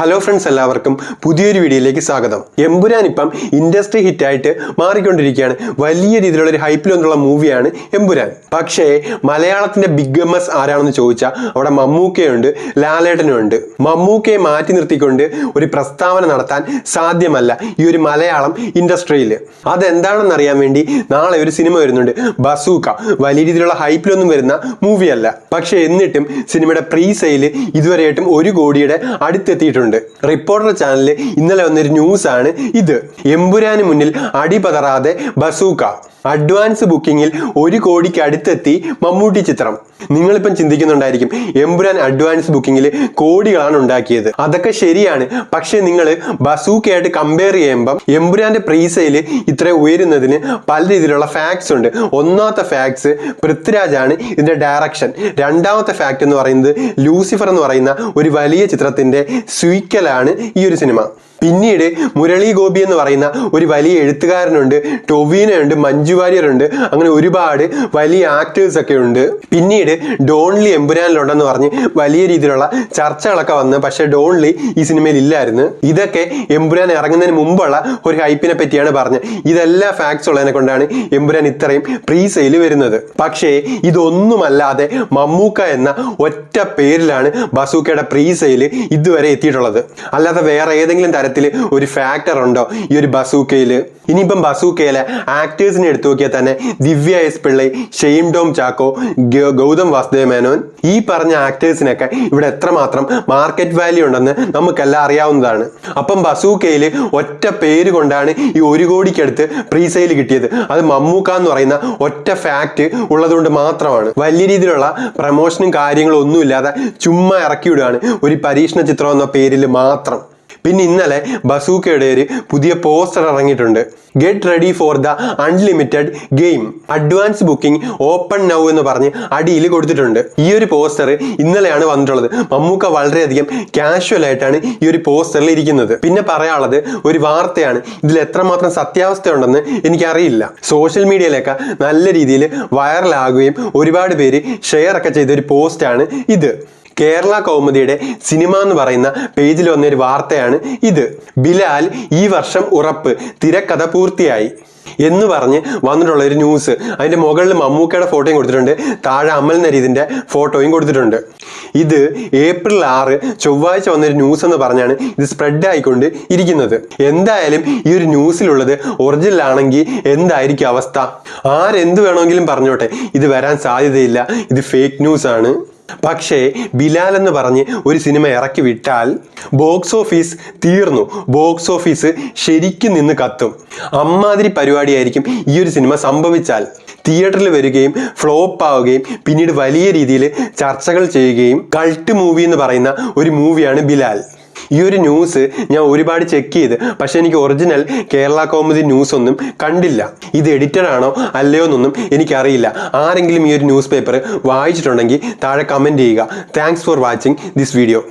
Hello friends എല്ലാവർക്കും പുതിയൊരു വീഡിയോയിലേക്ക് സ്വാഗതം. എമ്പുരാൻ ഇപ്പം ഇൻഡസ്ട്രി ഹിറ്റായിട്ട് മാറിക്കൊണ്ടിരിക്കുകയാണ്. വലിയ രീതിയിലുള്ള ഒരു ഹൈപ്പിൽ വന്നുള്ള മൂവിയാണ് എമ്പുരാൻ. പക്ഷേ മലയാളത്തിന്റെ ബിഗ് എം എസ് ആരാണെന്ന് ചോദിച്ചാൽ അവിടെ മമ്മൂക്കയുണ്ട് ലാലേട്ടനുണ്ട് മമ്മൂക്കയെ മാറ്റി നിർത്തിക്കൊണ്ട് ഒരു പ്രസ്താവന നടത്താൻ സാധ്യമല്ല ഈ ഒരു മലയാളം ഇൻഡസ്ട്രിയിൽ അതെന്താണെന്ന് അറിയാൻ വേണ്ടി നാളെ ഒരു സിനിമ വരുന്നുണ്ട്. ബസൂക്ക. വലിയ രീതിയിലുള്ള ഹൈപ്പിലൊന്നും വരുന്ന മൂവിയല്ല പക്ഷേ എന്നിട്ടും സിനിമയുടെ പ്രീ സെയിൽ ഇതുവരെയായിട്ടും ഒരു കോടിയുടെ അടുത്തെത്തിയിട്ടുണ്ട്. റിപ്പോർട്ടർ ചാനലിൽ ഇന്നലെ വന്നൊരു ന്യൂസ് ആണ് ഇത്. എമ്പുരാന് മുന്നിൽ അടിപതറാതെ ബസൂക്ക അഡ്വാൻസ് ബുക്കിങ്ങിൽ ഒരു കോടിക്ക് അടുത്തെത്തി മമ്മൂട്ടി ചിത്രം. നിങ്ങളിപ്പം ചിന്തിക്കുന്നുണ്ടായിരിക്കും എമ്പുരാൻ അഡ്വാൻസ് ബുക്കിങ്ങിൽ കോടികളാണ് ഉണ്ടാക്കിയത്. അതൊക്കെ ശരിയാണ് പക്ഷെ നിങ്ങൾ ബസൂക്കയായിട്ട് കമ്പയർ ചെയ്യുമ്പം എമ്പുരാന്റെ പ്രീസെയിൽ ഇത്ര ഉയരുന്നതിന് പല രീതിയിലുള്ള ഫാക്ട്സ് ഉണ്ട്. ഒന്നാമത്തെ ഫാക്ട്സ് പൃഥ്വിരാജാണ് ഇതിന്റെ ഡയറക്ഷൻ രണ്ടാമത്തെ ഫാക്ട് എന്ന് പറയുന്നത് ലൂസിഫർ എന്ന് പറയുന്ന ഒരു വലിയ ചിത്രത്തിന്റെ സ്വീക്കലാണ് ഈ ഒരു സിനിമ. പിന്നീട് മുരളി ഗോപി എന്ന് പറയുന്ന ഒരു വലിയ എഴുത്തുകാരനുണ്ട് ടൊവീനയുണ്ട് മഞ്ജു വാര്യറുണ്ട് അങ്ങനെ ഒരുപാട് വലിയ ആക്ടേഴ്സ് ഒക്കെ ഉണ്ട്. പിന്നീട് ഡോൺലി എമ്പുരാനിലുണ്ടെന്ന് പറഞ്ഞ് വലിയ രീതിയിലുള്ള ചർച്ചകളൊക്കെ വന്ന് പക്ഷേ ഡോൺലി ഈ സിനിമയിൽ ഇല്ലായിരുന്നു. ഇതൊക്കെ എമ്പുരാൻ ഇറങ്ങുന്നതിന് മുമ്പുള്ള ഒരു ഹൈപ്പിനെ പറ്റിയാണ് പറഞ്ഞത് ഇതെല്ലാം ഫാക്ട്സ് ഉള്ളതിനെ കൊണ്ടാണ് എമ്പുരാൻ ഇത്രയും പ്രീ സെയിൽ വരുന്നത്. പക്ഷേ ഇതൊന്നുമല്ലാതെ മമ്മൂക്ക എന്ന ഒറ്റ പേരിലാണ് ബസൂക്കയുടെ പ്രീ സെയിൽ ഇതുവരെ എത്തിയിട്ടുള്ളത്. അല്ലാതെ വേറെ ഏതെങ്കിലും തരത്തിൽ ഒരു ഫാക്ടർ ഉണ്ടോ ഈ ഒരു ബസൂക്കയിൽ ഇനിയിപ്പം ബസൂക്കയിലെ ആക്ടേഴ്സിനെ എടുത്തു നോക്കിയാൽ തന്നെ ദിവ്യ എസ് പിള്ളൈ ഷെയിം ഡോം ചാക്കോ ഗൗതം വാസുദേവ മേനോൻ ഈ പറഞ്ഞ ആക്ടേഴ്സിനൊക്കെ ഇവിടെ എത്രമാത്രം മാർക്കറ്റ് വാല്യൂ ഉണ്ടെന്ന് നമുക്കെല്ലാം അറിയാവുന്നതാണ്. അപ്പം ബസൂക്കയിൽ ഒറ്റ പേര് കൊണ്ടാണ് ഈ ഒരു കോടിക്കടുത്ത് പ്രീസെയിൽ കിട്ടിയത്. അത് മമ്മൂക്ക എന്ന് പറയുന്ന ഒറ്റ ഫാക്ട് ഉള്ളതുകൊണ്ട് മാത്രമാണ്. വലിയ രീതിയിലുള്ള പ്രമോഷനും കാര്യങ്ങളും ഒന്നുമില്ലാതെ ചുമ്മാ ഇറക്കി വിടുകയാണ് ഒരു പരീക്ഷണ ചിത്രം എന്ന പേരിൽ മാത്രം. പിന്നെ ഇന്നലെ ബസൂക്കയുടെ ഒരു പുതിയ പോസ്റ്റർ ഇറങ്ങിയിട്ടുണ്ട്. Get ready for the unlimited game advance booking open now എന്ന് പറഞ്ഞ് അടിയിൽ കൊടുത്തിട്ടുണ്ട്. ഈ ഒരു പോസ്റ്റർ ഇന്നലെയാണ് വന്നിട്ടുള്ളത്. മമ്മൂക്ക വളരെയധികം കാഷ്വൽ ആയിട്ടാണ് ഈ ഒരു പോസ്റ്ററിൽ ഇരിക്കുന്നത്. പിന്നെ പറയാനുള്ളത് ഒരു വാർത്തയാണ്. ഇതിൽ എത്രമാത്രം സത്യാവസ്ഥ ഉണ്ടെന്ന് എനിക്കറിയില്ല. സോഷ്യൽ മീഡിയയിലൊക്കെ നല്ല രീതിയിൽ വൈറലാകുകയും ഒരുപാട് പേര് ഷെയർ ഒക്കെ ചെയ്ത ഒരു പോസ്റ്റാണ് ഇത്. കേരള കൗമുദിയുടെ സിനിമ എന്ന് പറയുന്ന പേജിൽ വന്ന ഒരു വാർത്തയാണ് ഇത്. ബിലാൽ ഈ വർഷം ഉറപ്പ് തിരക്കഥ പൂർത്തിയായി എന്ന് പറഞ്ഞ് വന്നിട്ടുള്ള ഒരു ന്യൂസ് അതിന്റെ മുകളിൽ മമ്മൂക്കയുടെ ഫോട്ടോയും കൊടുത്തിട്ടുണ്ട്. താഴെ അമൽ നരീതിന്റെ ഫോട്ടോയും കൊടുത്തിട്ടുണ്ട്. ഇത് ഏപ്രിൽ ആറ് ചൊവ്വാഴ്ച വന്നൊരു ന്യൂസ് എന്ന് പറഞ്ഞാണ് ഇത് സ്പ്രെഡ് ആയിക്കൊണ്ട് ഇരിക്കുന്നത്. എന്തായാലും ഈ ഒരു ന്യൂസിലുള്ളത് ഒറിജിനൽ ആണെങ്കിൽ എന്തായിരിക്കും അവസ്ഥ? ആരെന്ത് വേണമെങ്കിലും പറഞ്ഞോട്ടെ. ഇത് വരാൻ സാധ്യതയില്ല. ഇത് ഫേക്ക് ന്യൂസ് ആണ്. പക്ഷേ ബിലാൽ എന്ന് പറഞ്ഞ് ഒരു സിനിമ ഇറക്കി വിട്ടാൽ ബോക്സ് ഓഫീസ് തീർന്നു. ബോക്സ് ഓഫീസ് ശരിക്കും നിന്ന് കത്തും. അമ്മാതിരി പരിപാടിയായിരിക്കും ഈ ഒരു സിനിമ സംഭവിച്ചാൽ. തിയേറ്ററിൽ വരികയും ഫ്ലോപ്പ് ആവുകയും പിന്നീട് വലിയ രീതിയിൽ ചർച്ചകൾ ചെയ്യുകയും കൾട്ട് മൂവി എന്ന് പറയുന്ന ഒരു മൂവിയാണ് ബിലാൽ. ഈ ഒരു ന്യൂസ് ഞാൻ ഒരുപാട് ചെക്ക് ചെയ്ത്. പക്ഷെ എനിക്ക് ഒറിജിനൽ കേരള കോമഡി ന്യൂസ് ഒന്നും കണ്ടില്ല. ഇത് എഡിറ്റഡ് ആണോ അല്ലയോ എന്നൊന്നും എനിക്കറിയില്ല. ആരെങ്കിലും ഈ ഒരു ന്യൂസ് പേപ്പർ വായിച്ചിട്ടുണ്ടെങ്കിൽ താഴെ കമന്റ് ചെയ്യുക. Thanks for watching this video